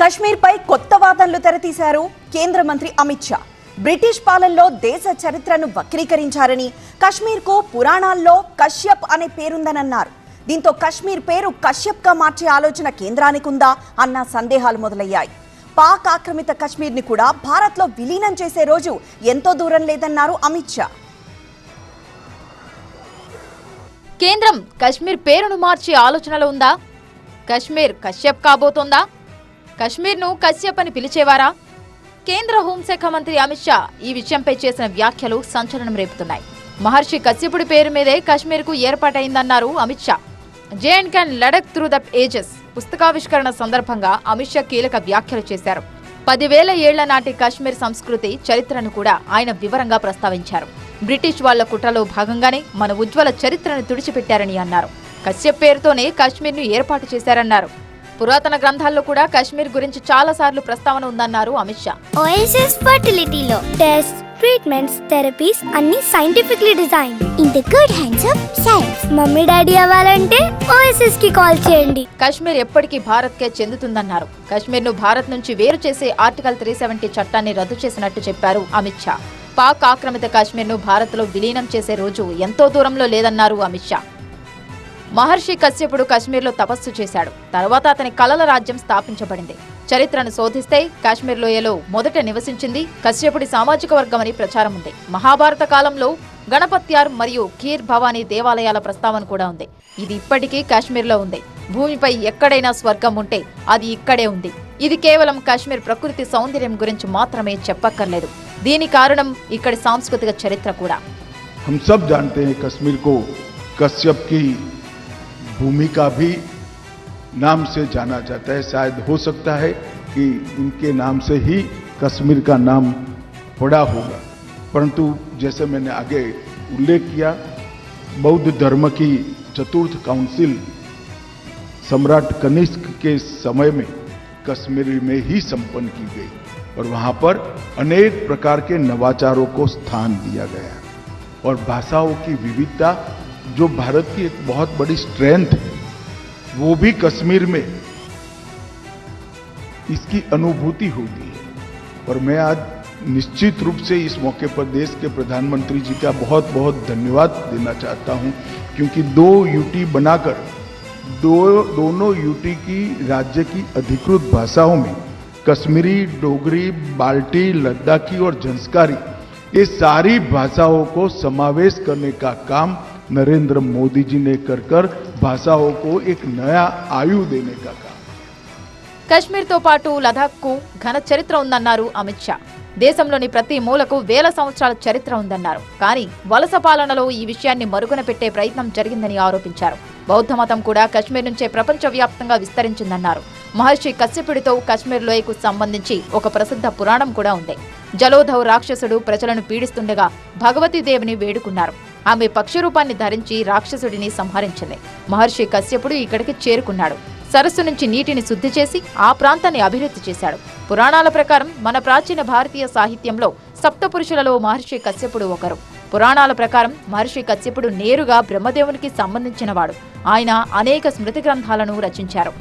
కశ్మీర్పై కొత్త వాదనలు తెరతీశారు కేంద్ర మంత్రి అమిత్ షా. బ్రిటిష్ పాలనలో దేశ చరిత్రను వక్రీకరించారని కశ్మీర్కు పురాణాల్లో కశ్యప్ అనే పేరుందనన్నారు. దీంతో కశ్మీర్ పేరు కశ్యప్గా మార్చే ఆలోచన కేంద్రానికి ఉందా అన్న సందేహాలు మొదలయ్యాయి. పాక్ ఆక్రమిత కశ్మీర్ని కూడా భారత్లో విలీనం చేసే రోజు ఎంతో దూరం లేదన్నారు అమిత్ షా. కేంద్రం కశ్మీర్ పేరును మార్చే ఆలోచనలో ఉందా? కశ్మీర్ కశ్యప్ కాబోతోందా? కశ్మీర్ను కశ్యప్ అని పిలిచేవారా? కేంద్ర హోంశాఖ మంత్రి అమిత్ షా ఈ విషయంపై చేసిన వ్యాఖ్యలు సంచలనం రేపుతున్నాయి. మహర్షి కశ్యపుడి పేరు మీదే కశ్మీర్కు ఏర్పాటైందన్నారు Amit Shah. J and K Ladakh through the ages పుస్తకావిష్కరణ సందర్భంగా అమిత్ షా కీలక వ్యాఖ్యలు చేశారు. పదివేల ఏళ్ళ నాటి కశ్మీర్ సంస్కృతి చరిత్రను కూడా ఆయన వివరంగా ప్రస్తావించారు. బ్రిటిష్ వాళ్ళ కుట్రలో భాగంగానే మన ఉజ్వల చరిత్రను తుడిచిపెట్టారని అన్నారు. కశ్యప్ పేరుతోనే కశ్మీర్ను ఏర్పాటు చేశారన్నారు. పురాతన గ్రంథాల్లో కూడా కశ్మీర్ గురించి చాలా సార్లు ప్రస్తావన ఉందన్నారు అమిత్ షా. ఓఎస్ఎస్ ఫర్టిలిటీలో టెస్ట్ ట్రీట్మెంట్స్ థెరపీస్ అన్ని scientifically design in the good hands of science mummy daddy అవ్వాలంటే ఓఎస్ఎస్కి కాల్ చేయండి. కశ్మీర్ ఎప్పటికీ భారత్కే చెందుతుందన్నారు. కశ్మీర్ను భారత్ నుంచి వేరు చేసే ఆర్టికల్ త్రీ సెవెంటీ చట్టాన్ని రద్దు చేసినట్టు చెప్పారు అమిత్ షా. పాక్ ఆక్రమిత కశ్మీర్ను భారత్లో విలీనం చేసే రోజు ఎంతో దూరంలో లేదన్నారు అమిత్ షా. మహర్షి కశ్యపుడు కశ్మీర్లో తపస్సు చేశాడు తర్వాత అతని కలల రాజ్యం స్థాపించబడింది చరిత్రను శోధిస్తే కాశ్మీర్ లోయలో మొదట నివసించింది కశ్యపుడి సామాజిక వర్గమని ప్రచారం ఉంది మహాభారత కాలంలో గణపత్యార్ మరియు ఖీర్ భవానీ దేవాలయాల ప్రస్తావన కూడా ఉంది ఇది ఇప్పటికీ కాశ్మీర్లో ఉంది భూమిపై ఎక్కడైనా స్వర్గం ఉంటే అది ఇక్కడే ఉంది ఇది కేవలం కాశ్మీర్ ప్రకృతి సౌందర్యం గురించి మాత్రమే చెప్పక్కర్లేదు దీని కారణం ఇక్కడి సాంస్కృతిక చరిత్ర కూడా हम सब जानते हैं कश्मीर को कश्यप की भूमि का भी नाम से जाना जाता है। शायद हो सकता है कि इनके नाम से ही कश्मीर का नाम पड़ा होगा। परंतु जैसे मैंने आगे उल्लेख किया, बौद्ध धर्म की चतुर्थ काउंसिल सम्राट कनिष्क के समय में कश्मीर में ही संपन्न की गई और वहाँ पर अनेक प्रकार के नवाचारों को स्थान दिया गया और भाषाओं की विविधता जो भारत की एक बहुत बड़ी स्ट्रेंथ है, वो भी कश्मीर में इसकी अनुभूति होती है और मैं आज निश्चित रूप से इस मौके पर देश के प्रधानमंत्री जी का बहुत बहुत धन्यवाद देना चाहता हूँ, क्योंकि दो यूटी बनाकर, दो, दोनों यूटी की राज्य की अधिकृत भाषाओं में, कश्मीरी, डोगरी, बाल्टी, लद्दाखी और झंस्कारी, ये सारी भाषाओं को समावेश करने का काम नरेंद्र मोदी जी ने कर कर भाषाओं को एक नया आयु देने का काम కశ్మీర్తో పాటు లదాఖ్కు ఘన చరిత్ర ఉందన్నారు అమిత్ షా దేశంలోని ప్రతి మూలకు వేల సంవత్సరాల చరిత్ర ఉందన్నారు కానీ వలస పాలనలో ఈ విషయాన్ని మరుగున పెట్టే ప్రయత్నం జరిగిందని ఆరోపించారు బౌద్ధ మతం కూడా కశ్మీర్ నుంచే ప్రపంచవ్యాప్తంగా విస్తరించిందన్నారు మహర్షి కశ్యపుడితో కశ్మీర్ లోయకు సంబంధించి ఒక ప్రసిద్ధ పురాణం కూడా ఉంది జలోధవ్ రాక్షసుడు ప్రజలను పీడిస్తుండగా భగవతీదేవిని వేడుకున్నారు ఆమె పక్షి రూపాన్ని ధరించి రాక్షసుడిని సంహరించింది. మహర్షి కశ్యపుడు ఇక్కడికి చేరుకున్నాడు. సరస్సు నుంచి నీటిని శుద్ధి చేసి ఆ ప్రాంతాన్ని అభివృద్ధి చేశాడు. పురాణాల ప్రకారం మన ప్రాచీన భారతీయ సాహిత్యంలో సప్తపురుషులలో మహర్షి కశ్యపుడు ఒకరు. పురాణాల ప్రకారం మహర్షి కశ్యపుడు నేరుగా బ్రహ్మదేవునికి సంబంధించినవాడు. ఆయన అనేక స్మృతి గ్రంథాలను రచించారు.